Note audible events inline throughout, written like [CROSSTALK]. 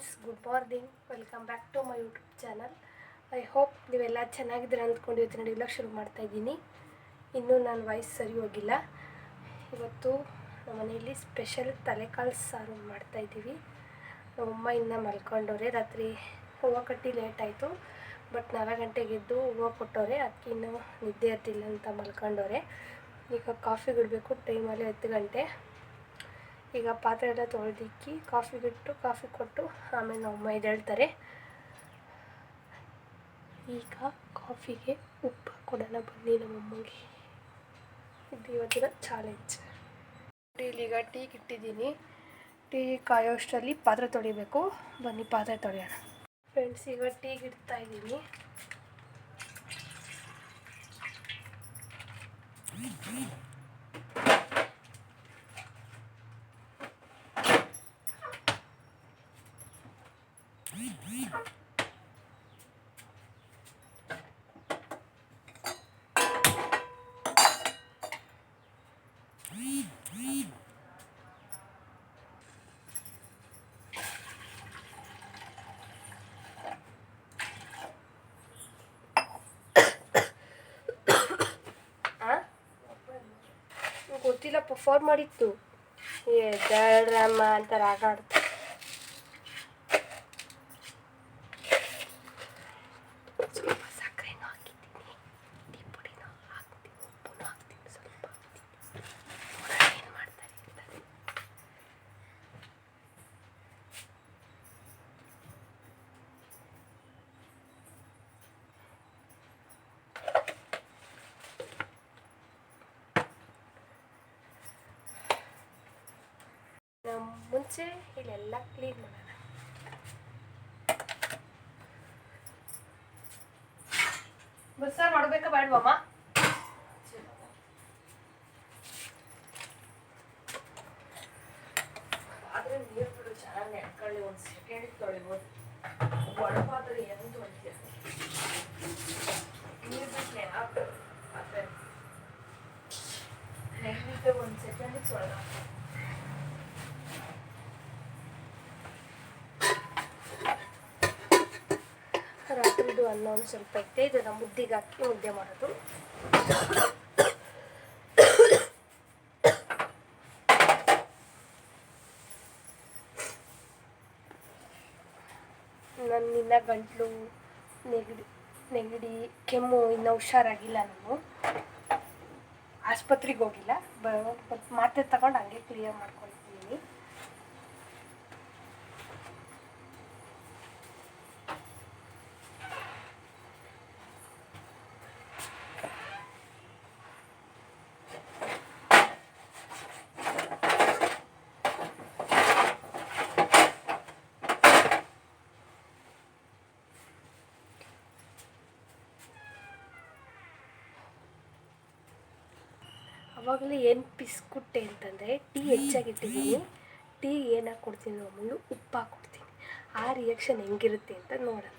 Friends, good morning. Welcome back to my YouTube channel. I hope ನೀವೆಲ್ಲ ಚೆನ್ನಾಗಿದ್ದೀರ ಅಂದ್ಕೊಂಡು ಇವತ್ತು ನೋಡಿ ಶುರು ಮಾಡ್ತಾ ಇದ್ದೀನಿ. ಇನ್ನೂ ನನ್ನ ವಾಯ್ಸ್ ಸರಿ ಹೋಗಿಲ್ಲ. ಇವತ್ತು ನಮ್ಮ ಮನೆಯಲ್ಲಿ ಸ್ಪೆಷಲ್ ತಲೆಕಾಲು ಸಾರು ಮಾಡ್ತಾ ಇದ್ದೀವಿ. ನಮ್ಮಮ್ಮ ಇನ್ನು ಮಲ್ಕೊಂಡವ್ರೆ. ರಾತ್ರಿ ಹೂವು ಕಟ್ಟಿ ಲೇಟ್ ಆಯಿತು. ಬಟ್ ನಾಲ್ಕು ಗಂಟೆಗೆ ಎದ್ದು ಹೂವು ಕೊಟ್ಟವ್ರೆ. ಅದಕ್ಕೆ ಇನ್ನೂ ನಿದ್ದೆ ಹತ್ತಿಲ್ಲ ಅಂತ ಮಲ್ಕೊಂಡವ್ರೆ. ಈಗ ಕಾಫಿ ಬಿಡಬೇಕು ಟೈಮಲ್ಲಿ ಹತ್ತು ಗಂಟೆ. ಈಗ ಪಾತ್ರೆ ಎಲ್ಲ ತೊಳೆದಿಕ್ಕಿ ಕಾಫಿ ಬಿಟ್ಟು ಕಾಫಿ ಕೊಟ್ಟು ಆಮೇಲೆ ನಮ್ಮ ಎದ್ದೇಳ್ತಾರೆ ಈಗ ಕಾಫಿಗೆ ಉಪ್ಪು ಕೊಡೋಣ ಬನ್ನಿ ನಮ್ಮಮ್ಮಗೆ ಇದು ಇವತ್ತಿನ ಚಾಲೆಂಜ್ ಟೀಲಿಗ ಟೀ ಇಟ್ಟಿದ್ದೀನಿ ಟೀ ಕಾಯೋಷ್ಟರಲ್ಲಿ ಪಾತ್ರೆ ತೊಳಿಬೇಕು. ಬನ್ನಿ ಪಾತ್ರೆ ತೊಳೆಯೋಣ. ಫ್ರೆಂಡ್ಸ್ ಈಗ ಟೀಗೆ ಇಡ್ತಾ ಇದ್ದೀನಿ. ಆ? ಗೊತ್ತಿಲ್ಲಪ್ಪ ಪರ್ಫಾರ್ಮ್ ಮಾಡಿತ್ತು. ಏ ದಡ್ರಮ್ಮ ಅಂತ ರಾಗ ಆಡ್ತು ಸ್ವಲ್ಪ ಸಕ್ಕರೆನೂ ಹಾಕಿದ್ದೀನಿ ಟೀ ಪುಡಿನೂ ಹಾಕ್ತೀನಿ ಉಪ್ಪುನೂ ಹಾಕ್ತೀನಿ ಸ್ವಲ್ಪ ಹಾಕ್ತೀನಿ ನೋಡೋಣ ಏನು ಮಾಡ್ತಾರೆ ಅಂತ ನಾವು ಮುಂಚೆ ಇಲ್ಲೆಲ್ಲ ಕ್ಲೀನ್ ಮಾಡೋಣ. ಬಸ್ಸಾರು ಮಾಡ್ಬೇಕಾ ಬೇಡವಮ್ಮ ಆದ್ರೆ ನೀರು ಬಿಡು ಚೆನ್ನಾಗಿ ನೆಟ್ಕೊಳ್ಳಿ ಒಂದು ಸೆಕೆಂಡ್ ತೊಳಿಬೋದು. ಒಡಪಾದ್ರೆ ಏನು ತೊಳಿತೀಯ ನೀರು ಬಿಟ್ಟು ನೆನಾಕು ಮತ್ತೆ. ನೆಗ್ಬಿಟ್ಟು ಒಂದು ಸೆಕೆಂಡ್ ತೊಳೆದ. ರಾತ್ರಿದು ಅನ್ನ ಒಂದು ಸ್ವಲ್ಪ ಐತೆ ಇದನ್ನ ಮುದ್ದಿಗೆ ಹಾಕಿ ಮುದ್ದೆ ಮಾಡೋದು. ನನ್ನ ಇನ್ನ ಗಂಟ್ಲು ನೆಗಡಿ ನೆಗಡಿ, ಕೆಮ್ಮು ಇನ್ನೂ ಹುಷಾರಾಗಿಲ್ಲ ನಾನು. ಆಸ್ಪತ್ರೆಗೆ ಹೋಗಿಲ್ಲ. ಬ ಮಾತ್ರೆ ತಗೊಂಡು ಹಂಗೆ ಕ್ಲಿಯರ್ ಮಾಡ್ಕೊಳ್ತೀನಿ ಅವಾಗಲೇ ಏನು ಪಿಸ್ಕುಟ್ಟೆ ಅಂತಂದರೆ ಟೀ ಹೆಚ್ಚಾಗಿಟ್ಟಿದ್ದೀನಿ. ಟೀ ಏನು ಹಾಕ್ಕೊಡ್ತೀನಿ ಮಾಮೂಲು ಉಪ್ಪು ಹಾಕ್ಕೊಡ್ತೀನಿ ಆ ರಿಯಾಕ್ಷನ್ ಹೆಂಗಿರುತ್ತೆ ಅಂತ ನೋಡೋಣ.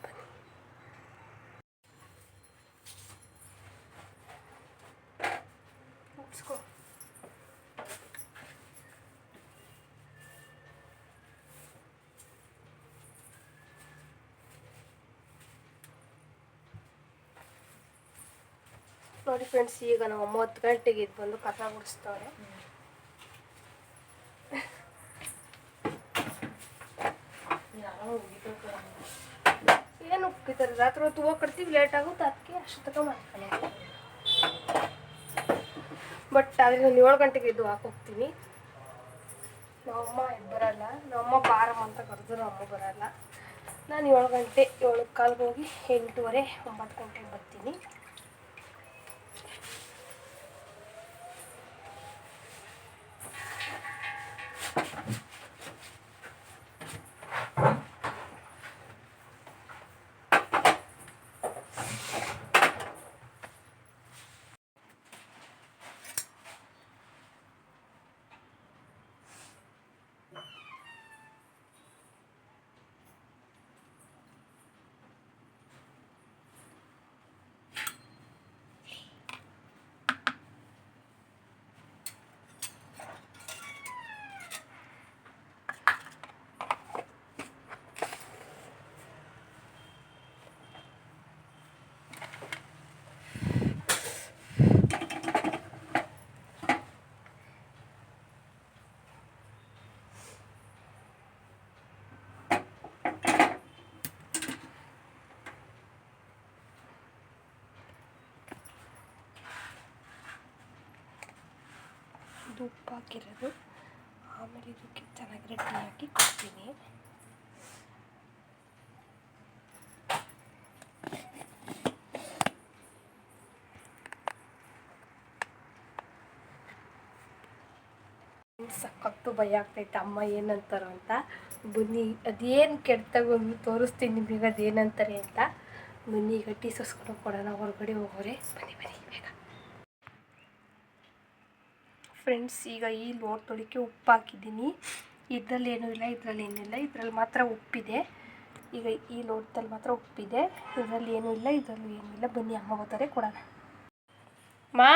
ಫ್ರೆಂಡ್ಸ್ ಈಗ ನಾವು ಒಂಬತ್ತು ಗಂಟೆಗೆ ಇದು ಬಂದು ಕಸ ಗುಡಿಸ್ತವ್ರೆ ಏನು ಉಪ್ಪಿತಾರೆ ರಾತ್ರಿ ಹೊತ್ತು ಹೋಗಿ ಲೇಟ್ ಆಗುತ್ತೆ, ಅದಕ್ಕೆ ಅಷ್ಟು ತಕ ಮಾಡ್ಕೊಳ್ಳಿ ಬಟ್ ಆದರೆ ನಾನು ಏಳು ಗಂಟೆಗೆ ಇದ್ದು ಹಾಕೋಗ್ತೀನಿ ನಮ್ಮಮ್ಮ ಇದು ಬರಲ್ಲ. ನಮ್ಮಮ್ಮ ಬಾರಮ್ಮ ಅಂತ ಕರೆದ್ರು ಅಮ್ಮ ಬರಲ್ಲ. ನಾನು ಏಳು ಗಂಟೆ, ಏಳು ಕಾಲ್ಗೆ ಹೋಗಿ ಎಂಟೂವರೆ, ಒಂಬತ್ತು ಗಂಟೆಗೆ ಬರ್ತೀನಿ. ಇದು ಹಾಕಿರೋದು ಆಮೇಲೆ ಇದಕ್ಕೆ ಚೆನ್ನಾಗಿ ರೆಡಿ ಹಾಕಿ ಕೊಡ್ತೀನಿ. ಸಖತ್ತು ಭಯ ಆಗ್ತೈತೆ. ಅಮ್ಮ ಏನಂತಾರೋ ಅಂತ. ಬನ್ನಿ, ಅದೇನು ಕೆಡ್ತಾಗ ಒಂದು ತೋರಿಸ್ತೀನಿ ನಿಮಗೆ, ಅದೇನಂತಾರೆ ಅಂತ. ಬನ್ನಿ ಈಗ ಟೀ ಸೋಸ್ಕೊಂಡು ಕೊಡೋಣ. ಹೊರಗಡೆ ಹೋಗೋರೆ. ಬನ್ನಿ ಬನ್ನಿ, ಬೇಗ. ಫ್ರೆಂಡ್ಸ್ ಈಗ ಈ ಲೋಡ್ ತೊಳಿಕೆ ಉಪ್ಪು ಹಾಕಿದ್ದೀನಿ ಇದರಲ್ಲಿ ಏನೂ ಇಲ್ಲ, ಇದರಲ್ಲಿ ಏನಿಲ್ಲ ಇದರಲ್ಲಿ ಮಾತ್ರ ಉಪ್ಪಿದೆ. ಈಗ ಈ ಲೋಟದಲ್ಲಿ ಮಾತ್ರ ಉಪ್ಪಿದೆ. ಇದರಲ್ಲಿ ಏನೂ ಇಲ್ಲ, ಇದರಲ್ಲಿ ಏನೂ ಇಲ್ಲ. ಬನ್ನಿ, ಅಮ್ಮ ಬರ್ತಾರೆ, ಕೊಡೋಣ. ಮಾ?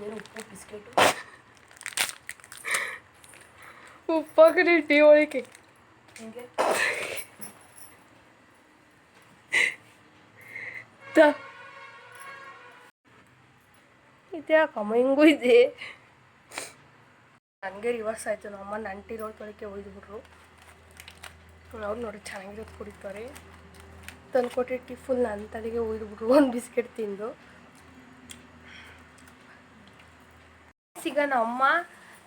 ಇದೇನು ಉಪ್ಪು ಬಿಸ್ಕೆಟ್. ಉಪ್ಪಾಕಿ ಟೀ ಒಳಕ್ಕೆ ಹಿಂಗೆ? ಇದ್ಯಾಕಮ್ಮ ಹಿಂಗೂ ಇದೆ. ನನಗೆ ರಿವರ್ಸ್ ಆಯಿತು ನಮ್ಮಮ್ಮ ರೋಡ್ ತೊಳಕ್ಕೆ ಒಯ್ದುಬಿಟ್ರು ಅವ್ರು ನೋಡಿ ಚೆನ್ನಾಗಿರೋದು ಕುಡಿತಾರೆ. ತಂದ್ಕೊಟ್ಟು ಕೊಟ್ಟಿಟ್ಟು ಫುಲ್ ನನ್ನ ತಲೆಗೆ ಒಯ್ದುಬಿಟ್ರು ಒಂದು ಬಿಸ್ಕೆಟ್ ತಿಂದು. ಈಗ ನಮ್ಮ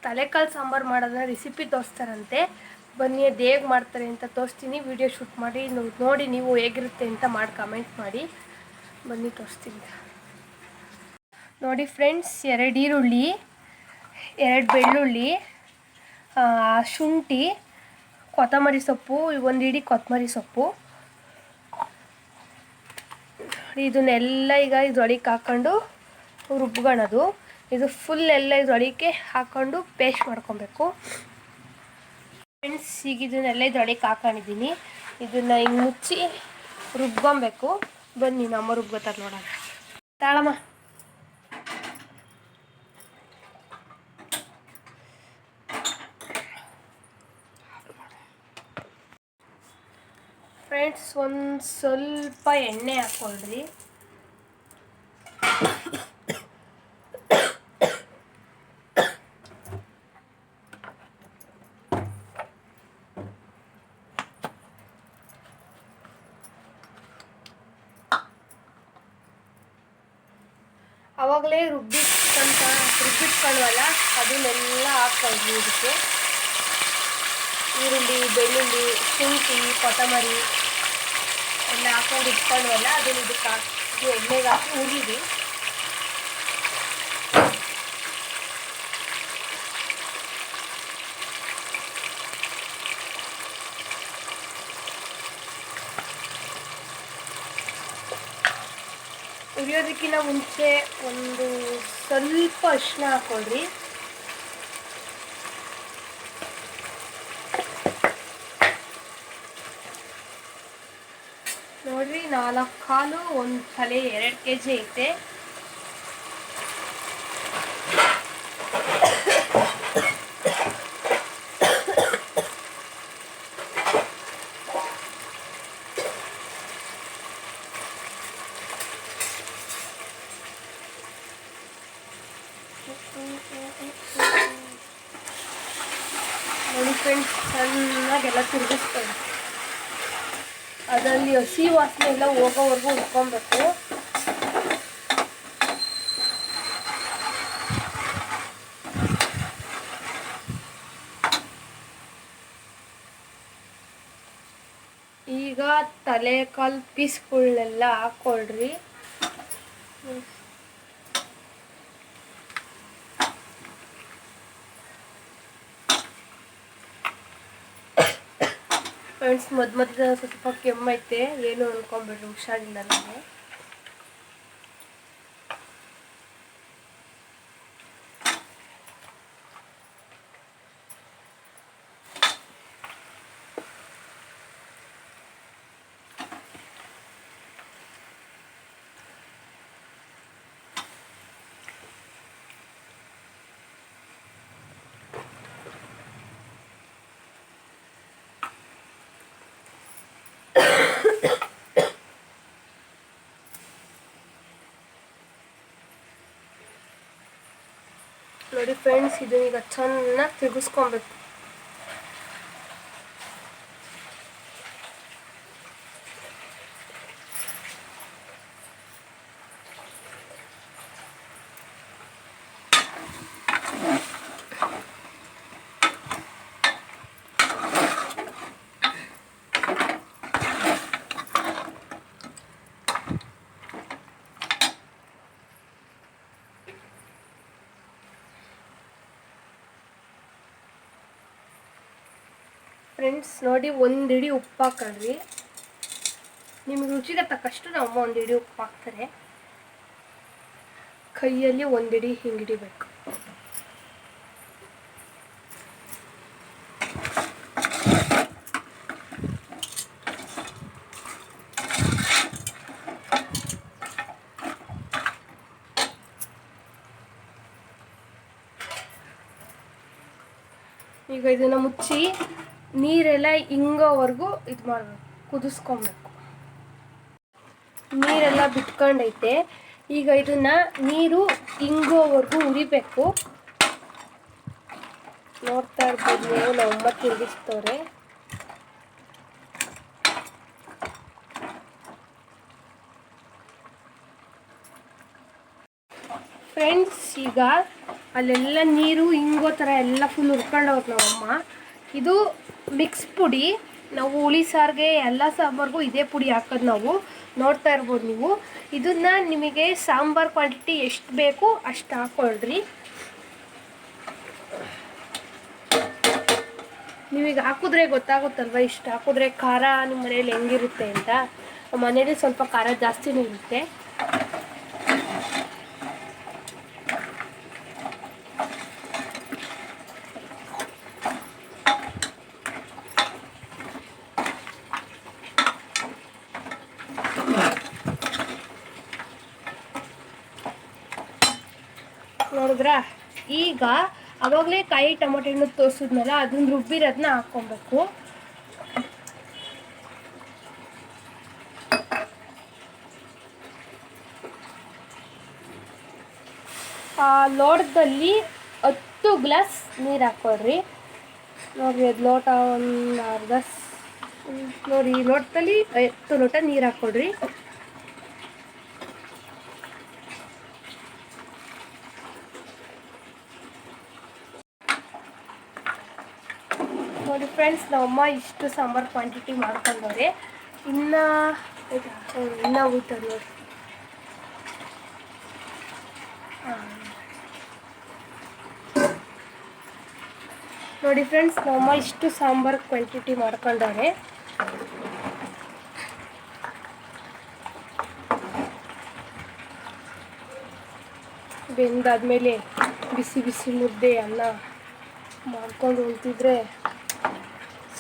ತಲೆಕಾಲು ಸಾಂಬಾರು ಮಾಡೋದನ್ನ ರೆಸಿಪಿ ತೋರಿಸ್ತಾರಂತೆ. ಬನ್ನಿ, ಅದು ಹೇಗೆ ಮಾಡ್ತಾರೆ ಅಂತ ತೋರಿಸ್ತೀನಿ. ವಿಡಿಯೋ ಶೂಟ್ ಮಾಡಿ ನೋಡಿ ನೀವು ಹೇಗಿರುತ್ತೆ ಅಂತ ಮಾಡಿ ಕಮೆಂಟ್ ಮಾಡಿ. ಬನ್ನಿ, ತೋರಿಸ್ತೀನಿ. ನೋಡಿ ಫ್ರೆಂಡ್ಸ್ ಎರಡು ಈರುಳ್ಳಿ, ಎರಡು ಬೆಳ್ಳುಳ್ಳಿ ಶುಂಠಿ, ಕೊತ್ತಂಬರಿ ಸೊಪ್ಪು, ಒಂದು ಇಡೀ ಕೊತ್ತಂಬರಿ ಸೊಪ್ಪು. ಇದನ್ನೆಲ್ಲ ಈಗ ಇದ್ರೊಳಗೆ ಹಾಕ್ಕೊಂಡು ರುಬ್ಕೊಳೋದು ಇದು ಫುಲ್ ಎಲ್ಲ ಇದ್ರೊಳಗೆ ಹಾಕ್ಕೊಂಡು ಪೇಸ್ಟ್ ಮಾಡ್ಕೊಬೇಕು. ಫ್ರೆಂಡ್ಸ್ ಈಗ ಇದನ್ನೆಲ್ಲ ಇದ್ರೊಳಗೆ ಹಾಕೊಂಡಿದ್ದೀನಿ. ಇದನ್ನ ಹಿಂಗೆ ಮುಚ್ಚಿ ರುಬ್ಕೊಬೇಕು. ಬನ್ನಿ, ನಮ್ಮ ರುಬ್ಕೋತಾರೆ ನೋಡೋಣ. ತಾಳಮ್ಮ. ಫ್ರೆಂಡ್ಸ್ ಒಂದು ಸ್ವಲ್ಪ ಎಣ್ಣೆ ಹಾಕ್ಕೊಳ್ರಿ ಅವಾಗಲೇ ರುಬ್ಬಿಟ್ಕೊಂತ ರುಬ್ಬಿಟ್ಕೊಳ್ಳುವಲ್ಲ ಅದನ್ನೆಲ್ಲ ಹಾಕ್ತಾಯಿದ್ವಿ ಇದಕ್ಕೆ. ಈರುಳ್ಳಿ, ಬೆಳ್ಳುಳ್ಳಿ, ಶುಂಠಿ, ಕೊತ್ತಂಬರಿ ಎಲ್ಲ ಹಾಕೊಂಡು ಇಟ್ಕೊಂಡ್ವಲ್ಲ ಅದನ್ನ ಇದಕ್ಕೆ ಹಾಕಿ ಎಣ್ಣೆಗೆ ಹಾಕಿ ಉರಿರಿ ಉರಿಯೋದಕ್ಕಿಂತ ಮುಂಚೆ ಒಂದು ಸ್ವಲ್ಪ ಅರಿಶಿನ ಹಾಕ್ಕೊಳ್ರಿ. ನೋಡ್ರಿ ನಾಲ್ಕು ಕಾಲು, ಒಂದು ತಲೆ ಎರಡು ಕೆ ಜಿ ಐತೆ ನೋಡಿ ಫ್ರೆಂಡ್ಸ್ ಚೆನ್ನಾಗೆಲ್ಲ ತಿರುಗಿಸ್ಕೊಳ್ಳಿ ಅದರಲ್ಲಿ ಹಸಿ ವಾಸನೆ ಎಲ್ಲ ಹೋಗೋವರೆಗೂ ಉಟ್ಕೊಬೇಕು. ಈಗ ತಲೆ ಕಾಲು ಪೀಸ್ಗಳನ್ನೆಲ್ಲ ಹಾಕ್ಕೊಳ್ರಿ. ಫ್ರೆಂಡ್ಸ್ ಮದ್ ಮಧ್ಯ ಸ್ವಲ್ಪ ಕೆಮ್ಮೈತೆ ಏನು ಅನ್ಕೊಂಬಿಡ್ರಿ ಹುಷಾರಿಲ್ಲ ನನಗೆ ನೋಡಿ ಫ್ರೆಂಡ್ಸ್ ಇದು ಈಗ ಚೆನ್ನಾಗಿ ತಿರುಗಿಸ್ಕೊಬೇಕು ಫ್ರೆಂಡ್ಸ್ ನೋಡಿ ಒಂದು ಇಡಿ ಉಪ್ಪು ಹಾಕಳ್ರಿ ನಿಮ್ಗೆ ರುಚಿಗೆ ತಕ್ಕಷ್ಟು ನಮ್ಮ ಒಂದು ಉಪ್ಪು ಹಾಕ್ತಾರೆ ಕೈಯಲ್ಲಿ ಒಂದಿಡಿ ಹಿಂಗಿಡಿಬೇಕು ಈಗ ಇದನ್ನು ಮುಚ್ಚಿ ನೀರೆಲ್ಲ ಹಿಂಗೋವರೆಗೂ ಇದು ಮಾಡಬೇಕು, ಕುದಿಸ್ಕೊಬೇಕು. ನೀರೆಲ್ಲ ಬಿಟ್ಕೊಂಡೈತೆ, ಈಗ ಇದನ್ನ ನೀರು ಹಿಂಗೋವರೆಗೂ ಉರಿಬೇಕು. ನೋಡ್ತಾ ಇರ್ಬೋದು ನೀವು ನಮ್ಮಮ್ಮ ತಿರುಗಿಸ್ತವ್ರೆ. ಫ್ರೆಂಡ್ಸ್, ಈಗ ಅಲ್ಲೆಲ್ಲ ನೀರು ಹಿಂಗೋ ಥರ ಎಲ್ಲ ಫುಲ್ ಹುರ್ಕೊಂಡವ್ರು ನಮ್ಮಮ್ಮ. ಇದು ಮಿಕ್ಸ್ ಪುಡಿ, ನಾವು ಹುಳಿ ಸಾರಿಗೆ ಎಲ್ಲ ಸಾಂಬಾರ್ಗೂ ಇದೇ ಪುಡಿ ಹಾಕೋದು ನಾವು. ನೋಡ್ತಾ ಇರ್ಬೋದು ನೀವು. ಇದನ್ನು ನಿಮಗೆ ಸಾಂಬಾರ್ ಕ್ವಾಂಟಿಟಿ ಎಷ್ಟು ಬೇಕು ಅಷ್ಟು ಹಾಕ್ಕೊಳ್ರಿ ನೀವೀಗ ಹಾಕಿದ್ರೆ ಗೊತ್ತಾಗುತ್ತಲ್ವ ಇಷ್ಟು? ಹಾಕಿದ್ರೆ ಖಾರ ನಿಮ್ಮ ಮನೇಲಿ ಹೆಂಗಿರುತ್ತೆ ಅಂತ? ಮನೇಲಿ ಸ್ವಲ್ಪ ಖಾರ ಜಾಸ್ತಿನೇ ಇರುತ್ತೆ ನೋಡಿದ್ರ ಈಗ ಅವಾಗಲೇ ಕಾಯಿ ಟೊಮೊಟೊ ಹಣ್ಣು ತೋರಿಸಿದ್ನಲ್ಲ, ಅದನ್ನ ರುಬ್ಬಿರೋದನ್ನ ಹಾಕ್ಕೊಬೇಕು. ಆ ಲೋಟದಲ್ಲಿ ಹತ್ತು ಗ್ಲಾಸ್ ನೀರು ಹಾಕ್ಕೊಳ್ರಿ. ನೋಡ್ರಿ, ಅದು ಲೋಟ ಒಂದು ಅರ್ಧ ನೋಡಿ ಲೋಟದಲ್ಲಿ ಹತ್ತು ಲೋಟ ನೀರು ಹಾಕ್ಕೊಳ್ರಿ ನೋಡಿ ಫ್ರೆಂಡ್ಸ್, ನಮ್ಮಮ್ಮ ಇಷ್ಟು ಸಾಂಬಾರು ಕ್ವಾಂಟಿಟಿ ಮಾಡ್ಕೊಂಡವ್ರೆ. ಇನ್ನು, ಇನ್ನೂ ಊಟ ನೋಡಿ. ನೋಡಿ ಫ್ರೆಂಡ್ಸ್, ನಮ್ಮಮ್ಮ ಇಷ್ಟು ಸಾಂಬಾರು ಕ್ವಾಂಟಿಟಿ ಮಾಡ್ಕೊಂಡವ್ರೆ. ಬೆಂದಾದ್ಮೇಲೆ ಬಿಸಿ ಬಿಸಿ ಮುದ್ದೆ ಅನ್ನ ಮಾಡ್ಕೊಂಡು ಉಳ್ತಿದ್ರೆ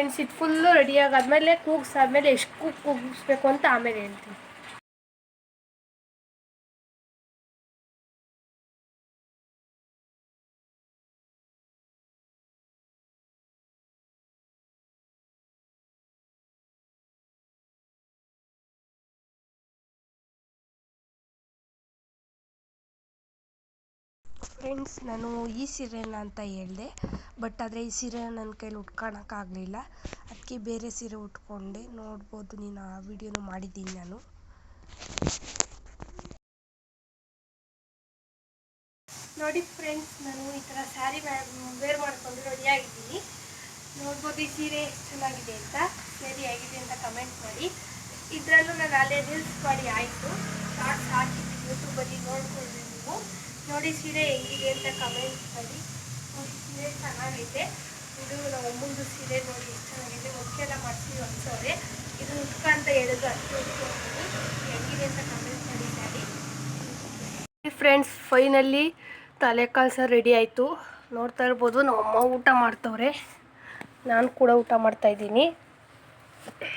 ಫ್ರೆಂಡ್ಸ್ ಇದು ಫುಲ್ಲು ರೆಡಿ ಆಗಾದ್ಮೇಲೆ ಕೂಗ್ಸಾದ್ಮೇಲೆ ಎಷ್ಟು ಕೂಗ್ ಕೂಗಿಸ್ಬೇಕು ಅಂತ ಆಮೇಲೆ ಹೇಳ್ತೀನಿ. ಫ್ರೆಂಡ್ಸ್ ನಾನು ಈ ಸೀರೆನ ಅಂತ ಹೇಳಿದೆ ಬಟ್ ಆದರೆ ಈ ಸೀರೆ ನನ್ನ ಕೈಲಿ ಉಟ್ಕೊಳಕ್ಕಾಗಲಿಲ್ಲ ಅದಕ್ಕೆ ಬೇರೆ ಸೀರೆ ಉಟ್ಕೊಂಡೆ. ನೋಡ್ಬೋದು ನೀನು ಆ ವಿಡಿಯೋನು ಮಾಡಿದ್ದೀನಿ ನಾನು. ನೋಡಿ ಫ್ರೆಂಡ್ಸ್ ನಾನು ಈ ಥರ ಸ್ಯಾರಿ ವೇರ್ ಮಾಡಿಕೊಂಡು ರೆಡಿಯಾಗಿದ್ದೀನಿ ನೋಡ್ಬೋದು ಈ ಸೀರೆ ಚೆನ್ನಾಗಿದೆ ಅಂತ, ಸರಿ ಆಗಿದೆ ಅಂತ ಕಮೆಂಟ್ ಮಾಡಿ. ಇದರಲ್ಲೂ ನಾನು ಅಲ್ಲೇ ರೀಲ್ಸ್ ಮಾಡಿ ಆಯಿತು. ಶಾರ್ಟ್ಸ್ ಹಾಕಿದ್ದೀನಿ ಯೂಟ್ಯೂಬಲ್ಲಿ ನೋಡ್ಕೊಳ್ಳಿ ನೀವು. ನೋಡಿ ಸೀರೆ ಹೆಂಗಿದೆ ಅಂತ ಕಮೆಂಟ್ ಮಾಡಿ. ನೋಡಿ ಸೀರೆ ಚೆನ್ನಾಗೈತೆ. ಇದು ನಮ್ಮ ಅಮ್ಮಂದು ಸೀರೆ ನೋಡಿ ಎಷ್ಟು ಚೆನ್ನಾಗಿದೆ. ಮುಖ್ಯ ಎಲ್ಲ ಮಾಡ್ತೀವಿ ಅನ್ಸೋರೆ ಇದು ಉತ್ಕ ಅಂತ ಹೇಳಿದ್ರು ಅಷ್ಟು ಉತ್ಕೊಂಡು ಹೆಂಗಿದೆ ಅಂತ ಕಮೆಂಟ್ ಮಾಡಿ ಸ್ಯಾರಿ ಫ್ರೆಂಡ್ಸ್ ಫೈನಲ್ಲಿ ತಲೆ ಕಾಲ್ಸ ರೆಡಿ ಆಯಿತು. ನೋಡ್ತಾ ಇರ್ಬೋದು ನಮ್ಮ ಅಮ್ಮ ಊಟ ಮಾಡ್ತವ್ರೆ. ನಾನು ಕೂಡ ಊಟ ಮಾಡ್ತಾಯಿದ್ದೀನಿ ತಲೆ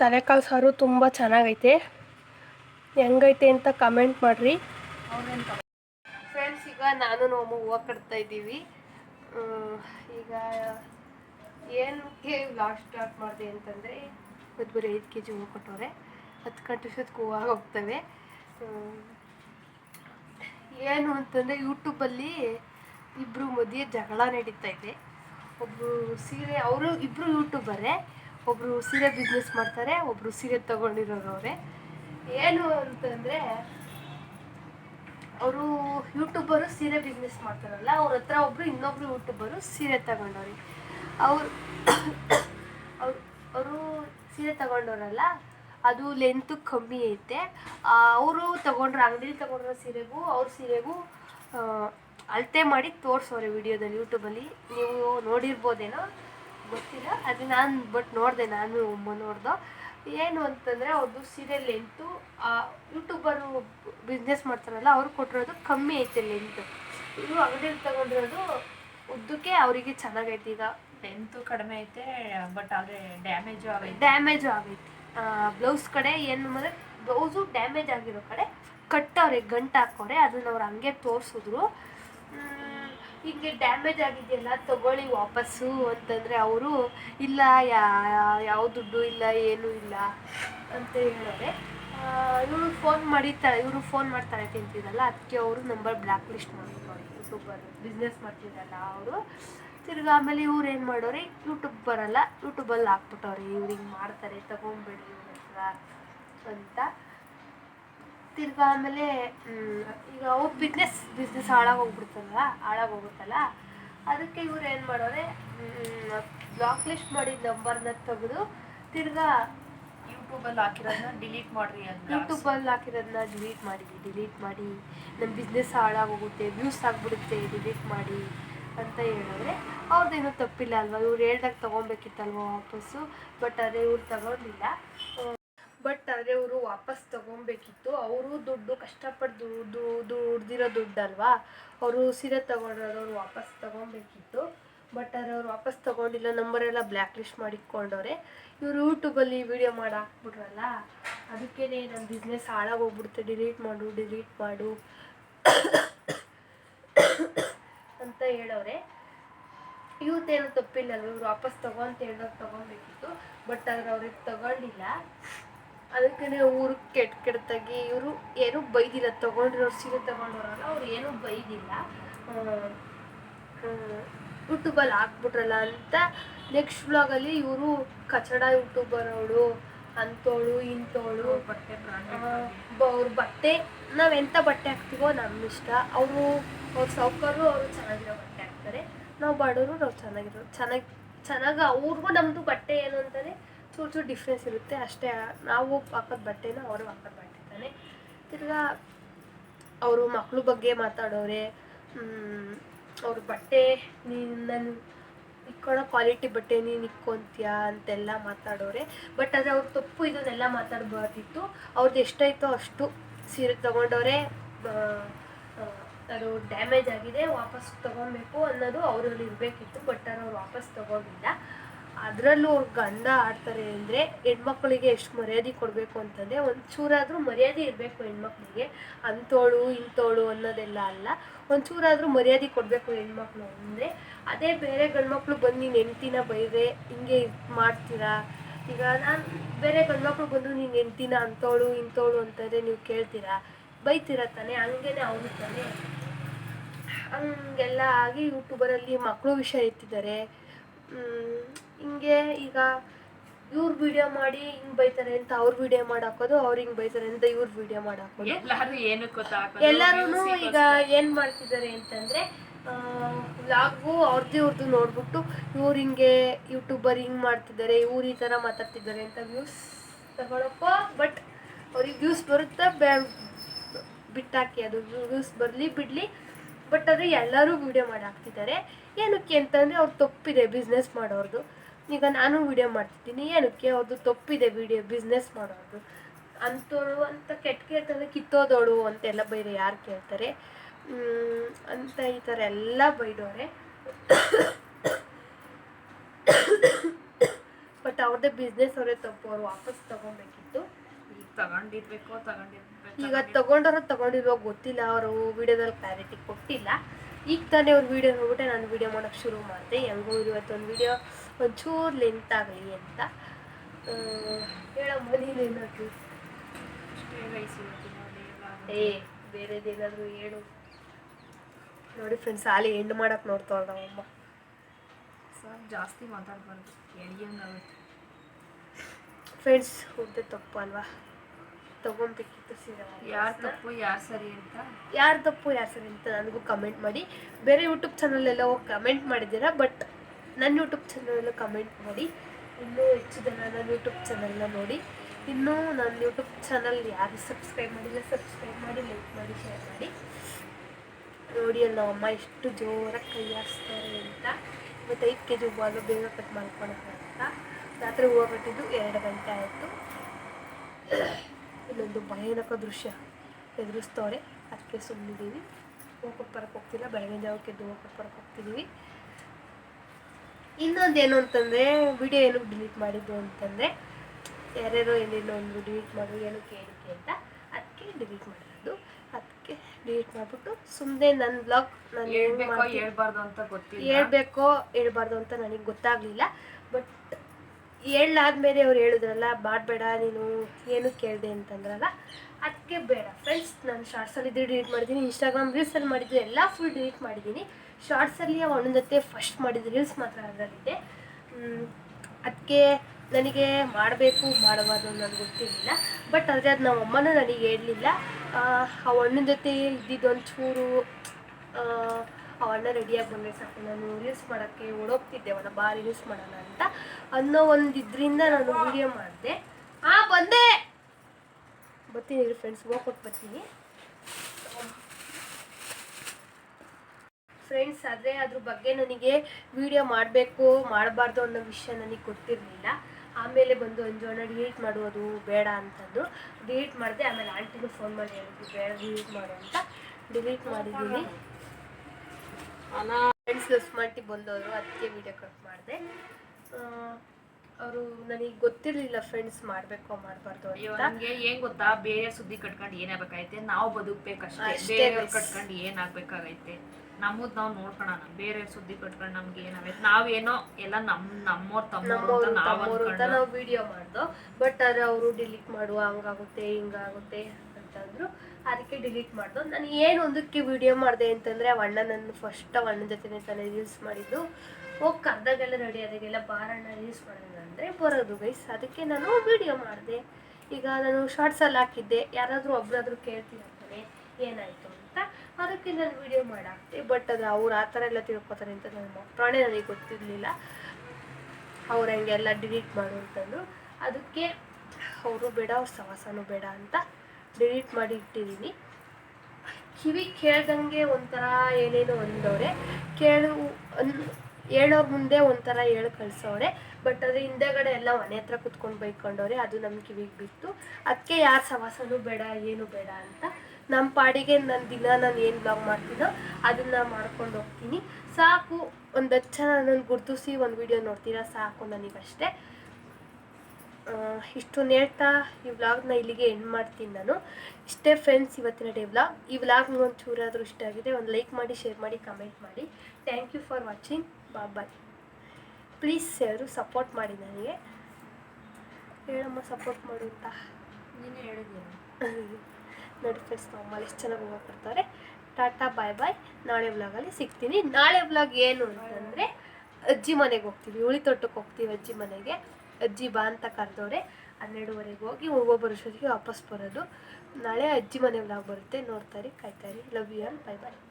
ತಲೆಕಾಲು ಸಾರು ತುಂಬ ಚೆನ್ನಾಗೈತೆ. ಹೆಂಗೈತೆ ಅಂತ ಕಮೆಂಟ್ ಮಾಡಿರಿ. ನಾನು ನಮ್ಮ ಹೂವು ಕಟ್ತಾ ಇದ್ದೀವಿ. ಈಗ ಏನಕ್ಕೆ ಲಾಸ್ಟ್ ಸ್ಟಾರ್ಟ್ ಮಾಡಿದೆ ಅಂತಂದರೆ ಇವತ್ತು ಬರೀ ಐದು ಕೆ ಜಿ ಹೂವು ಕೊಟ್ಟವ್ರೆ ಹತ್ತು ಗಂಟೆ ಅಷ್ಟೊತ್ತಿಗೆ ಹೋಗ್ತವೆ. ಏನು ಅಂತಂದರೆ ಯೂಟ್ಯೂಬಲ್ಲಿ ಇಬ್ಬರು ಮದುವೆ ಜಗಳ ನಡೀತಾ ಇದೆ. ಒಬ್ಬರು ಸೀರೆ, ಅವರು ಇಬ್ಬರು ಯೂಟ್ಯೂಬರೇ ಒಬ್ಬರು ಸೀರೆ ಬಿಸ್ನೆಸ್ ಮಾಡ್ತಾರೆ ಒಬ್ಬರು ಸೀರೆ ತೊಗೊಂಡಿರೋರು ಅವರೇ ಏನು ಅಂತಂದರೆ ಅವರು ಯೂಟ್ಯೂಬರು ಸೀರೆ ಬಿಸ್ನೆಸ್ ಮಾಡ್ತಾರಲ್ಲ, ಅವ್ರ ಹತ್ರ ಒಬ್ಬರು ಇನ್ನೊಬ್ರು ಯೂಟ್ಯೂಬರು ಸೀರೆ ತಗೊಂಡವ್ರಿ. [COUGHS] ಅವ್ರು ಅವ್ರು, ಅವರು ಸೀರೆ ತಗೊಂಡವ್ರಲ್ಲ, ಅದು ಲೆಂತು ಕಮ್ಮಿ ಐತೆ. ಅವರು ತಗೊಂಡ್ರ, ಅಂಗಡಿಲಿ ತಗೊಂಡ್ರ ಸೀರೆಗೂ, ಅವ್ರ ಸೀರೆಗೂ ಅಳತೆ ಮಾಡಿ ತೋರಿಸೋರೆ ವಿಡಿಯೋದಲ್ಲಿ, ಯೂಟ್ಯೂಬಲ್ಲಿ. ನೀವು ನೋಡಿರ್ಬೋದೇನೋ, ಗೊತ್ತಿಲ್ಲ. ಅದು ನಾನು ಬಟ್ ನೋಡಿದೆ ನಾನು ಒಮ್ಮ ನೋಡ್ದು. ಏನು ಅಂತಂದರೆ ಅವ್ರದ್ದು ಸೀರೆ ಲೆಂತು ಯೂಟ್ಯೂಬರು ಬಿಸ್ನೆಸ್ ಮಾಡ್ತಾರಲ್ಲ ಅವ್ರು ಕೊಟ್ಟಿರೋದು ಕಮ್ಮಿ ಐತೆ ಲೆಂತು ಇವರು ಅಂಗಡಿಯಲ್ಲಿ ತಗೊಂಡಿರೋದು ಉದ್ದಕ್ಕೆ ಅವರಿಗೆ ಚೆನ್ನಾಗೈತೆ ಈಗ. ಲೆಂತು ಕಡಿಮೆ ಐತೆ ಬಟ್ ಆದ್ರೆ ಡ್ಯಾಮೇಜು ಆಗೈತೆ. ಡ್ಯಾಮೇಜು ಆಗೈತಿ. ಬ್ಲೌಸ್ ಕಡೆ ಏನು ಅಂದರೆ ಬ್ಲೌಸು ಡ್ಯಾಮೇಜ್ ಆಗಿರೋ ಕಡೆ ಕಟ್ಟವ್ರೆ ಗಂಟು ಹಾಕೋರೆ ಅದನ್ನ ಅವ್ರು ಹಂಗೆ ತೋರಿಸಿದ್ರು. ಹಿಂಗೆ ಡ್ಯಾಮೇಜ್ ಆಗಿದೆಯಲ್ಲ ತಗೊಳ್ಳಿ ವಾಪಸ್ಸು ಅಂತಂದರೆ ಅವರು, ಇಲ್ಲ ಯಾವ ದುಡ್ಡು ಇಲ್ಲ, ಏನೂ ಇಲ್ಲ ಅಂತ ಹೇಳಿದ್ರೆ ಇವರು ಫೋನ್ ಮಾಡಿರ್ತಾರೆ ಇವರು ಫೋನ್ ಮಾಡ್ತಾರೆ ತಿಂತಿದ್ದಲ್ಲ ಅದಕ್ಕೆ ಅವರು ನಂಬರ್ ಬ್ಲ್ಯಾಕ್ ಲಿಸ್ಟ್ ಮಾಡ್ತಾರೆ. ಯೂಟ್ಯೂಬರ್ ಬಿಸ್ನೆಸ್ ಮಾಡ್ತಿದ್ದಲ್ಲ ಅವರು. ತಿರ್ಗಿ ಆಮೇಲೆ ಇವ್ರು ಏನು ಮಾಡೋರಿ ಯೂಟ್ಯೂಬ್ ಬರಲ್ಲ ಯೂಟ್ಯೂಬಲ್ಲಿ ಹಾಕ್ಬಿಟ್ಟವ್ರಿ, ಇವ್ರು ಹಿಂಗೆ ಮಾಡ್ತಾರೆ ತಗೊಂಡ್ಬಿಡಿ ಇವ್ರ ಅಂತ. ತಿರ್ಗಾ ಆಮೇಲೆ ಈಗ ಅವ್ರ ಬಿಸ್ನೆಸ್ ಬಿಸ್ನೆಸ್ ಹಾಳಾಗೋಗ್ಬಿಡ್ತಲ್ಲ ಹಾಳಾಗೋಗುತ್ತಲ್ಲ ಅದಕ್ಕೆ ಇವ್ರು ಏನು ಮಾಡೋರೆ ಬ್ಲಾಕ್ ಲಿಸ್ಟ್ ಮಾಡಿದ ನಂಬರ್ನ ತೆಗೆದು ತಿರ್ಗಾ ಯೂಟ್ಯೂಬಲ್ಲಿ ಹಾಕಿರೋದನ್ನ ಡಿಲೀಟ್ ಮಾಡಿರಿ ಅಂತ ಯೂಟ್ಯೂಬಲ್ಲಿ ಹಾಕಿರೋದನ್ನ ಡಿಲೀಟ್ ಮಾಡಿ ಡಿಲೀಟ್ ಮಾಡಿ ನಮ್ಮ ಬಿಸ್ನೆಸ್ ಹಾಳಾಗೋಗುತ್ತೆ ವ್ಯೂಸ್ ಆಗಿಬಿಡುತ್ತೆ ಡಿಲೀಟ್ ಮಾಡಿ ಅಂತ ಹೇಳಿದ್ರೆ ಅವ್ರದ್ದೇನೂ ತಪ್ಪಿಲ್ಲ ಅಲ್ವಾ? ಇವ್ರು ಹೇಳ್ದಾಗ ತೊಗೊಬೇಕಿತ್ತಲ್ವ ವಾಪಸ್ಸು? ಬಟ್ ಅದೇ ಇವ್ರು ತಗೊಳ್ಲಿಲ್ಲ ಬಟ್ ಆದರೆ ಅವರು ವಾಪಸ್ ತಗೊಬೇಕಿತ್ತು. ಅವರು ದುಡ್ಡು ಕಷ್ಟಪಟ್ಟು ದುಡ್ಡು ದುಡ್ದಿರೋ ದುಡ್ಡಲ್ವಾ? ಅವರು ಸೀರೆ ತೊಗೊಂಡ್ರವ್ರು ವಾಪಸ್ ತಗೊಬೇಕಿತ್ತು. ಬಟ್ ಆದರೆ ಅವ್ರು ವಾಪಸ್ ತಗೊಂಡಿಲ್ಲ. ನಂಬರೆಲ್ಲ ಬ್ಲ್ಯಾಕ್ ಲಿಸ್ಟ್ ಮಾಡಿಕೊಂಡವ್ರೆ. ಇವರು ಯೂಟ್ಯೂಬಲ್ಲಿ ವಿಡಿಯೋ ಮಾಡಿ ಹಾಕ್ಬಿಟ್ರಲ್ಲ ಅದಕ್ಕೇ ನಮ್ಮ ಬಿಸ್ನೆಸ್ ಹಾಳಾಗೋಗ್ಬಿಡುತ್ತೆ. ಡಿಲೀಟ್ ಮಾಡು ಡಿಲೀಟ್ ಮಾಡು ಅಂತ ಹೇಳೋರೆ ಇವತ್ತೇನು ತಪ್ಪಿಲ್ಲಲ್ವ? ಇವ್ರು ವಾಪಸ್ ತಗೋ ಅಂತ ಹೇಳೋರು ತಗೊಬೇಕಿತ್ತು. ಬಟ್ ಆದರೆ ಅವ್ರಿಗೆ ತಗೊಂಡಿಲ್ಲ. ಅದಕ್ಕೆ ಊರು ಕೆಟ್ಟ ಕೆಟ್ಟದಾಗಿ ಇವರು ಏನು ಬೈದಿಲ್ಲ ತಗೊಂಡಿರೋ ಸೀರೆ ತಗೊಂಡವ್ರಲ್ಲ ಅವ್ರು ಏನೂ ಬೈದಿಲ್ಲ. ಯೂಟ್ಯೂಬಲ್ಲಿ ಹಾಕ್ಬಿಟ್ರಲ್ಲ ಅಂತ ನೆಕ್ಸ್ಟ್ ಬ್ಲಾಗಲ್ಲಿ ಇವರು ಕಚಡ ಯೂಟ್ಯೂಬರ್ ಅವಳು ಅಂತೋಳು ಇಂಥವಳು ಬಟ್ಟೆ ಅವ್ರ ಬಟ್ಟೆ ನಾವು ಎಂಥ ಬಟ್ಟೆ ಹಾಕ್ತೀವೋ ನಮ್ಮ ಇಷ್ಟ ಅವರು ಅವ್ರ ಸೌಕರ್ಯರು ಅವರು ಚೆನ್ನಾಗಿರೋ ಬಟ್ಟೆ ಹಾಕ್ತಾರೆ. ನಾವು ಬಡವರು ನಾವು ಚೆನ್ನಾಗಿರೋ ಚೆನ್ನಾಗಿ ಚೆನ್ನಾಗಿ ಅವ್ರಿಗೂ ನಮ್ಮದು ಬಟ್ಟೆ ಏನು ಅಂತಂದರೆ ಚೂರು ಡಿಫ್ರೆನ್ಸ್ ಇರುತ್ತೆ. ಅಷ್ಟೇ, ನಾವು ಹಾಕೋದು ಬಟ್ಟೆನ ಅವರು ಹಾಕೋದು ಬಟ್ಟೆ ತಿರ್ಗಾ ಅವರು ಮಕ್ಕಳು ಬಗ್ಗೆ ಮಾತಾಡೋರೆ ಅವ್ರ ಬಟ್ಟೆ ನೀನು, ನಾನು ಇಕ್ಕೊಳ್ಳೋ ಕ್ವಾಲಿಟಿ ಬಟ್ಟೆ ನೀನು ಇಕ್ಕೊಂತೀಯ ಅಂತೆಲ್ಲ ಮಾತಾಡೋರೆ. ಬಟ್ ಆದರೆ ಅವ್ರ ತಪ್ಪು ಇದನ್ನೆಲ್ಲ ಮಾತಾಡಬಾರ್ದಿತ್ತು. ಅವ್ರದ್ದು ಎಷ್ಟಾಯಿತೋ ಅಷ್ಟು ಸೀರೆ ತೊಗೊಂಡವ್ರೆ ಅದು ಡ್ಯಾಮೇಜ್ ಆಗಿದೆ, ವಾಪಸ್ ತೊಗೊಬೇಕು ಅನ್ನೋದು ಅವರಲ್ಲಿ ಇರಬೇಕಿತ್ತು ಬಟ್ ಅವ್ರು ವಾಪಸ್ ತೊಗೊಂಡಿಲ್ಲ ಅದರಲ್ಲೂ ಅವ್ರು ಗಂಡ ಆಡ್ತಾರೆ ಅಂದರೆ ಹೆಣ್ಮಕ್ಳಿಗೆ ಎಷ್ಟು ಮರ್ಯಾದೆ ಕೊಡಬೇಕು ಅಂತಂದರೆ ಒಂಚೂರಾದರೂ ಮರ್ಯಾದೆ ಇರಬೇಕು ಹೆಣ್ಮಕ್ಳಿಗೆ. ಅಂಥೋಳು ಇಂಥೋಳು ಅನ್ನೋದೆಲ್ಲ ಅಲ್ಲ. ಒಂಚೂರಾದರೂ ಮರ್ಯಾದೆ ಕೊಡಬೇಕು ಹೆಣ್ಮಕ್ಳು ಅಂದರೆ ಅದೇ ಬೇರೆ ಗಂಡ್ಮಕ್ಳು ಬಂದು ನೀನು ಹೆಂಡ್ತಿನ ಬೈದೆ ಹಿಂಗೆ ಮಾಡ್ತೀರಾ? ಈಗ ನಾನು ಬೇರೆ ಗಂಡ್ಮಕ್ಳು ಬಂದು ನೀನು ಹೆಂಡ್ತಿನ ಅಂಥೋಳು ಇಂಥೋಳು ಅಂತಂದರೆ ನೀವು ಕೇಳ್ತೀರಾ? ಬೈತೀರಾ ತಾನೇ? ಹಂಗೇನೆ ಅವರು ತಾನೇ. ಹಂಗೆಲ್ಲ ಆಗಿ ಯೂಟ್ಯೂಬರಲ್ಲಿ ಮಕ್ಕಳು ವಿಷಯ ಮ್, ಹಿಂಗೆ ಈಗ ಇವ್ರು ವಿಡಿಯೋ ಮಾಡಿ ಹಿಂಗ್ ಬೈತಾರೆ ಅಂತ ಅವ್ರ ವಿಡಿಯೋ ಮಾಡಿ ಹಾಕೋದು ಅವ್ರು ಹಿಂಗೆ ಬೈತಾರೆ ಅಂತ ಇವ್ರ ವಿಡಿಯೋ ಮಾಡಿ ಹಾಕೋದು. ಎಲ್ಲಾರು ಏನಕ್ಕೆ ಗೊತ್ತಾಗ ಎಲ್ಲರೂ ಈಗ ಏನು ಮಾಡ್ತಿದ್ದಾರೆ ಅಂತಂದ್ರೆ ವ್ಲಾಗು ಅವ್ರದ್ದು ಇವ್ರದ್ದು ನೋಡ್ಬಿಟ್ಟು ಇವ್ರು ಹಿಂಗೆ ಯೂಟ್ಯೂಬರ್ ಹಿಂಗೆ ಮಾಡ್ತಿದ್ದಾರೆ ಇವ್ರು ಈ ಥರ ಮಾತಾಡ್ತಿದ್ದಾರೆ ಅಂತ ವ್ಯೂಸ್ ತಗೊಳಪ್ಪ. ಬಟ್ ಅವ್ರಿಗೆ ವ್ಯೂಸ್ ಬರುತ್ತೆ? ಬೇ ಬಿಟ್ಟಾಕಿ ಅದು ವ್ಯೂಸ್ ಬರಲಿ ಬಿಡಲಿ. ಬಟ್ ಆದರೆ ಎಲ್ಲರೂ ವಿಡಿಯೋ ಮಾಡಿ ಹಾಕ್ತಿದ್ದಾರೆ ಏನಕ್ಕೆ ಅಂತಂದರೆ ಅವ್ರು ತಪ್ಪಿದೆ ಬಿಸ್ನೆಸ್ ಮಾಡೋರ್ದು. ಈಗ ನಾನು ವಿಡಿಯೋ ಮಾಡ್ತಿದ್ದೀನಿ, ಏನಕ್ಕೆ ಅವ್ರದ್ದು ತಪ್ಪಿದೆ ವಿಡಿಯೋ ಬಿಸ್ನೆಸ್ ಮಾಡೋರ್ದು. ಅಂಥವ್ರು ಅಂತ ಕೆಟ್ಟ ಕೇಳ್ತಾರೆ, ಕಿತ್ತೋದೋಳು ಅಂತೆಲ್ಲ ಬೈರೆ ಯಾರು ಕೇಳ್ತಾರೆ. ಅಂತ ಈ ಥರ ಎಲ್ಲ ಬೈದೋರೆ [COUGHS] ಬಟ್ ಅವ್ರದ್ದೇ ಬಿಸ್ನೆಸ್ ಅವರೇ ತಪ್ಪು, ಅವ್ರು ವಾಪಸ್ ತಗೊಬೇಕಿತ್ತು. ತಗೊಂಡಿರ್ಬೇಕೋ ತಗೊಂಡಿರ್ಬೇಕು ಈಗ ತಗೊಂಡವ್ರು ತಗೊಂಡಿಲ್ವೋ ಗೊತ್ತಿಲ್ಲ ಅವರು ವಿಡಿಯೋದಲ್ಲಿ ಕ್ಲಾರಿಟಿ ಕೊಟ್ಟಿಲ್ಲ. ಈಗ ತಾನೇ ಅವ್ರ ವಿಡಿಯೋ ನೋಡ್ಬಿಟ್ಟೆ ನಾನು ವಿಡಿಯೋ ಮಾಡೋಕ್ಕೆ ಶುರು ಮಾಡಿದೆ. ಹೆಂಗೋ ಇವತ್ತೊಂದು ವಿಡಿಯೋ ಒಂಚೂರು ಲೆಂತ್ ಆಗಲಿ ಅಂತ. ಹೇಳೋ video. ಏ ಬೇರೆದೇನಾದರೂ ಹೇಳು. ನೋಡಿ ಫ್ರೆಂಡ್ಸ್ ಅಲ್ಲಿ ಎಂಡ್ ಮಾಡೋಕೆ ನೋಡ್ತಾವಲ್ಲ ನಮ್ಮಮ್ಮ. ಸರ್ ಜಾಸ್ತಿ ಮಾತಾಡ್ಬಾರ್ದು. ಫ್ರೆಂಡ್ಸ್ ಹೋಗ್ದೆ ತಪ್ಪು ಅಲ್ವಾ? ತಗೊಬೇಕಿತ್ತು ಸೀರೆ ಯಾರು ತಪ್ಪು ಯಾರು ಸರಿ ಅಂತ? ಯಾರು ತಪ್ಪು ಯಾರು ಸರಿ ಅಂತ ನನಗೂ ಕಮೆಂಟ್ ಮಾಡಿ. ಬೇರೆ ಯೂಟ್ಯೂಬ್ ಚಾನಲೆಲ್ಲ ಹೋಗಿ ಕಮೆಂಟ್ ಮಾಡಿದ್ದೀರಾ ಬಟ್ ನನ್ನ ಯೂಟ್ಯೂಬ್ ಚಾನಲಲ್ಲ ಕಮೆಂಟ್ ಮಾಡಿ. ಇನ್ನೂ ಹೆಚ್ಚು ಜನ ನನ್ನ ಯೂಟ್ಯೂಬ್ ಚಾನಲ್ನ ನೋಡಿ. ಇನ್ನೂ ನನ್ನ ಯೂಟ್ಯೂಬ್ ಚಾನಲ್ ಯಾರು ಸಬ್ಸ್ಕ್ರೈಬ್ ಮಾಡಿಲ್ಲ ಸಬ್ಸ್ಕ್ರೈಬ್ ಮಾಡಿ ಲೈಕ್ ಮಾಡಿ ಶೇರ್ ಮಾಡಿ. ನೋಡಿ ಅಲ್ಲ ನಮ್ಮ ಅಮ್ಮ ಎಷ್ಟು ಜೋರಾಗಿ ಕೈ ಹಾರಿಸ್ತಾರೆ ಅಂತ. ಮತ್ತು ಐದು ಕೆ ಜಿ ಹೂವಾಗ ಬೇಗ ಕಟ್ ಮಾಡ್ಕೊಳಕ್ಕೆ ಅಂತ. ರಾತ್ರಿ ಹೂವು ಕಟ್ಟಿದ್ದು ಎರಡು ಗಂಟೆ ಆಯಿತು. ಇಲ್ಲೊಂದು ಭಯಾನಕ ದೃಶ್ಯ ಎದುರಿಸ್ತವ್ರೆ. ಅದಕ್ಕೆ ಸುಮ್ಮನಿದ್ದೀವಿ ಹೋಗೋಕೆ ಬರಕ್ಕೆ ಹೋಗ್ತಿಲ್ಲ. ಬೆಳಗಿನ ಜಾವಕ್ಕೆ ಎದ್ದು ಹೋಗೋಕೆ ಬರಕ್ಕೆ ಹೋಗ್ತಿದ್ದೀವಿ. ಇನ್ನೊಂದೇನು ಅಂತಂದರೆ ವಿಡಿಯೋ ಏನು ಡಿಲೀಟ್ ಮಾಡಿದ್ದು ಅಂತಂದರೆ ಯಾರ್ಯಾರೋ ಏನೇನೋ ಒಂದು ಡಿಲೀಟ್ ಮಾಡೋ ಏನು ಕೇಳಿಕೆ ಅಂತ ಅದಕ್ಕೆ ಡಿಲೀಟ್ ಮಾಡಿರೋದು. ಅದಕ್ಕೆ ಡಿಲೀಟ್ ಮಾಡಿಬಿಟ್ಟು ಸುಮ್ಮನೆ ನನ್ನ ಬ್ಲಾಗ್ ನಾನು ಹೇಳ್ಬೇಕೋ ಹೇಳ್ಬಾರ್ದು ಅಂತ ಗೊತ್ತಿಲ್ಲ. ಹೇಳ್ಬೇಕೋ ಹೇಳ್ಬಾರ್ದು ಅಂತ ನನಗೆ ಗೊತ್ತಾಗಲಿಲ್ಲ. ಬಟ್ ಹೇಳಾದ್ಮೇಲೆ ಅವ್ರು ಹೇಳಿದ್ರಲ್ಲ ಮಾಡಬೇಡ ನೀನು ಏನು ಕೇಳಿದೆ ಅಂತಂದ್ರಲ್ಲ ಅದಕ್ಕೆ ಬೇಡ. ಫ್ರೆಂಡ್ಸ್ ನಾನು ಶಾರ್ಟ್ಸಲ್ಲಿ ಇದ್ದು ಡಿಲೀಟ್ ಮಾಡಿದ್ದೀನಿ ಇನ್ಸ್ಟಾಗ್ರಾಮ್ ರೀಲ್ಸಲ್ಲಿ ಮಾಡಿದ್ದು ಎಲ್ಲ ಫುಲ್ ಡಿಲೀಟ್ ಮಾಡಿದ್ದೀನಿ. ಶಾರ್ಟ್ಸಲ್ಲಿ ಒಂದೊಂದತ್ತೆ ಫಸ್ಟ್ ಮಾಡಿದ ರೀಲ್ಸ್ ಮಾತ್ರ ಅದರಲ್ಲಿದೆ. ಅದಕ್ಕೆ ನನಗೆ ಮಾಡಬೇಕು ಮಾಡಬಾರ್ದು ನನಗೆ ಗೊತ್ತಿರಲಿಲ್ಲ. ಬಟ್ ಆದರೆ ಅದು ನಮ್ಮ ಅಮ್ಮನ ನನಗೆ ಹೇಳಲಿಲ್ಲ. ಆ ಒಂದೊಂದತ್ತೆ ಜೊತೆ ಇದ್ದಿದ್ದು ಅಣ್ಣ ರೆಡಿಯಾಗಿ ಬಂದರೆ ಸಾಕು ನಾನು ರೀಲ್ಸ್ ಮಾಡೋಕ್ಕೆ ಓಡೋಗ್ತಿದ್ದೆ ಅವನ ಬಾ ರೀಲ್ಸ್ ಮಾಡೋಣ ಅಂತ. ಅನ್ನೋ ಒಂದು ಇದರಿಂದ ನಾನು ವಿಡಿಯೋ ಮಾಡಿದೆ. ಆ, ಬಂದೆ! ಬರ್ತೀನಿ ಫ್ರೆಂಡ್ಸ್ ಹೋಗ್ಕೊಟ್ಟು ಬರ್ತೀನಿ. ಫ್ರೆಂಡ್ಸ್ ಆದರೆ ಅದ್ರ ಬಗ್ಗೆ ನನಗೆ ವಿಡಿಯೋ ಮಾಡಬೇಕು, ಮಾಡಬಾರ್ದು ಅನ್ನೋ ವಿಷಯ ನನಗೆ ಗೊತ್ತಿರಲಿಲ್ಲ. ಆಮೇಲೆ ಬಂದು ಅಂಜೋಣ ಡಿಲೀಟ್ ಮಾಡುವುದು ಬೇಡ ಅಂತಂದು ಡಿಲೀಟ್ ಮಾಡಿದೆ, ಆಮೇಲೆ ಆಂಟಿಗೂ ಫೋನ್ ಮಾಡಿ ಹೇಳಿದ್ವಿ, ಬೇಡ ಡಿಲೀಟ್ ಮಾಡು ಅಂತ. ಡಿಲೀಟ್ ಮಾಡಿದ್ದೀನಿ. ಫ್ರೆಂಡ್ಸ್ ಲಸ್ಮಾಂಟಿ ಬಂದವರು ಅದಕ್ಕೆ ವಿಡಿಯೋ ಕಟ್ ಮಾಡಿದೆ. ಅವರು ನನಗೆ ಗೊತ್ತಿರಲಿಲ್ಲ ಫ್ರೆಂಡ್ಸ್ ಮಾಡಬೇಕು ಮಾಡಬಾರ್ದು ಅಯ್ಯೋ ನಮ್ಗೆ ಏನ್ ಗೊತ್ತಾ? ಬೇರೆ ಸುದ್ದಿ ಕಟ್ಕೊಂಡು ಏನಾಗಬೇಕಾಗೈತೆ ನಾವು ಬದುಕ್ಬೇಕಷ್ಟೇ ಅಷ್ಟೇ. ಬೇರೆಯವ್ರ್ guys. ಕಟ್ಕೊಂಡು ಏನಾಗ್ಬೇಕಾಗೈತೆ ನಮ್ಮದ್ ನಾವು ನೋಡ್ಕೊಳಣ. ಬೇರೆ ಸುದ್ದಿ ಕಟ್ಕೊಂಡು ನಮ್ಗೆ ಏನಾಗೈತೆ ನಾವೇನೋ ಎಲ್ಲ ನಮ್ ನಮ್ಮೋರ್ ತಮ್ಮೋರು ನಮ್ಮವರು ಅಂತ ನಾವ್ ತಮ್ಮವರು ಅಂತ ಅನ್ಕೊಂಡು ನಾವು ವಿಡಿಯೋ ಮಾಡ್ದೋ. ಬಟ್ ಅದು ಅವರು ಡಿಲೀಟ್ ಮಾಡುವ ಹಂಗಾಗುತ್ತೆ ಹಿಂಗಾಗುತ್ತೆ. ಅಂತಂದ್ರು ಅದಕ್ಕೆ ಡಿಲೀಟ್ ಮಾಡ್ದು. ನಾನು ಏನು ಒಂದಕ್ಕೆ ವಿಡಿಯೋ ಮಾಡಿದೆ ಅಂತಂದರೆ ಆ ಅಣ್ಣ ನನ್ನ ಫಸ್ಟ್ ಅವ್ ಅಣ್ಣನ ಜೊತೆನೇ ತಾನೇ ರೀಲ್ಸ್ ಮಾಡಿದ್ದು. ಹೋಗಿ ಕರ್ದಾಗೆಲ್ಲ ರೆಡಿ ಆದಾಗೆಲ್ಲ ಬಾರಣ್ಣ ರೀಲ್ಸ್ ಮಾಡೋಣ ಅಂದರೆ ಬರೋದು ಗೈಸ್ ಅದಕ್ಕೆ ನಾನು ವಿಡಿಯೋ ಮಾಡಿದೆ. ಈಗ ನಾನು ಶಾರ್ಟ್ಸಲ್ಲಿ ಹಾಕಿದ್ದೆ. ಯಾರಾದರೂ ಒಬ್ಬರಾದರೂ ಕೇಳ್ತೀನಿ ಏನಾಯಿತು ಅಂತ. ಅದಕ್ಕೆ ನಾನು ವಿಡಿಯೋ ಮಾಡಾಕ್ತೆ ಬಟ್ ಅದು ಅವ್ರು ಆ ಥರ ಎಲ್ಲ ತಿಳ್ಕೊತಾರೆ ಅಂತ ನನ್ನ ಮಕ್ಕಳೇ ನನಗೆ ಗೊತ್ತಿರಲಿಲ್ಲ. ಅವ್ರು ಹಂಗೆಲ್ಲ ಡಿಲೀಟ್ ಮಾಡು ಅಂತಂದು ಅದಕ್ಕೆ, ಅವರು ಬೇಡ, ಅವ್ರ ಸವಾಸನೂ ಬೇಡ ಅಂತ ಡಿಲೀಟ್ ಮಾಡಿ ಇಟ್ಟಿದ್ದೀನಿ. ಕಿವಿ ಕೇಳ್ದಂಗೆ ಒಂಥರ ಏನೇನೋ ಅಂದವ್ರೆ, ಕೇಳು, ಅನ್, ಹೇಳೋರ್ ಮುಂದೆ ಒಂಥರ ಹೇಳಿ ಕಳ್ಸವ್ರೆ ಬಟ್ ಅದ್ರ ಹಿಂದೆಗಡೆ ಎಲ್ಲ ಮನೆ ಹತ್ರ ಕುತ್ಕೊಂಡು ಬೈಕೊಂಡವ್ರೆ, ಅದು ನಮ್ಮ ಕಿವಿಗೆ ಬಿತ್ತು. ಅದಕ್ಕೆ ಯಾರ ಸವಾಸನೂ ಬೇಡ, ಏನು ಬೇಡ ಅಂತ. ನಮ್ಮ ಪಾಡಿಗೆ ನನ್ನ ದಿನ, ನಾನು ಏನು ಬ್ಲಾಗ್ ಮಾಡ್ತೀನೋ ಅದನ್ನು ಮಾಡ್ಕೊಂಡು ಹೋಗ್ತೀನಿ. ಸಾಕು, ಒಂದು ಹತ್ತು ಜನ ನನ್ನ ಗುರುತಿಸಿ ಒಂದು ವಿಡಿಯೋ ನೋಡ್ತೀರಾ? ಸಾಕು ನನಗಷ್ಟೇ. ಇಷ್ಟೊಂದು ನೇಡ್ತಾ ಈ ವ್ಲಾಗ್ನ ಇಲ್ಲಿಗೆ ಎಂಡ್ ಮಾಡ್ತೀನಿ ನಾನು. ಇಷ್ಟೇ ಫ್ರೆಂಡ್ಸ್ ಇವತ್ತಿನ ಡೇ ವ್ಲಾಗ್ ಈ ವ್ಲಾಗ್ ಒಂದು ಚೂರಾದರೂ ಇಷ್ಟ ಆಗಿದೆ ಒಂದು ಲೈಕ್ ಮಾಡಿ ಶೇರ್ ಮಾಡಿ ಕಮೆಂಟ್ ಮಾಡಿ. ಥ್ಯಾಂಕ್ ಯು ಫಾರ್ ವಾಚಿಂಗ್ ಬಾ ಬಾಯ್ ಪ್ಲೀಸ್ ಎಲ್ಲರೂ ಸಪೋರ್ಟ್ ಮಾಡಿ ನನಗೆ. ಹೇಳಮ್ಮ ಸಪೋರ್ಟ್ ಮಾಡು ಅಂತ. ನೀನೇ ಹೇಳಿದ್ಯಲ್ಲ [LAUGHS] ನೋಡಿ ಫ್ರೆಂಡ್ಸ್ ನಮ್ಮ ಎಷ್ಟು ಚೆನ್ನಾಗಿ ಹೋಗಿ ಬರ್ತಾರೆ ಟಾಟಾ ಬಾಯ್ ಬಾಯ್ ನಾಳೆ ವ್ಲಾಗಲ್ಲಿ ಸಿಗ್ತೀನಿ. ನಾಳೆ ವ್ಲಾಗ್ ಏನು ಅಂತಂದರೆ ಅಜ್ಜಿ ಮನೆಗೆ ಹೋಗ್ತೀವಿ. ಹುಳಿ ತೋಟಕ್ಕೆ ಹೋಗ್ತೀವಿ ಅಜ್ಜಿ ಮನೆಗೆ. ಅಜ್ಜಿ ಬಾ ಅಂತ ಕರೆದವ್ರೆ. ಹನ್ನೆರಡುವರೆಗೆ ಹೋಗಿ ಹೋಗೋ ಬರೋಷ್ಟೊತ್ತಿಗೆ ವಾಪಸ್ ಬರೋದು. ನಾಳೆ ಅಜ್ಜಿ ಮನೆ ಬರುತ್ತೆ. ನೋಡ್ತಾರೆ ಕಾಯ್ತಾರೆ love you and bye bye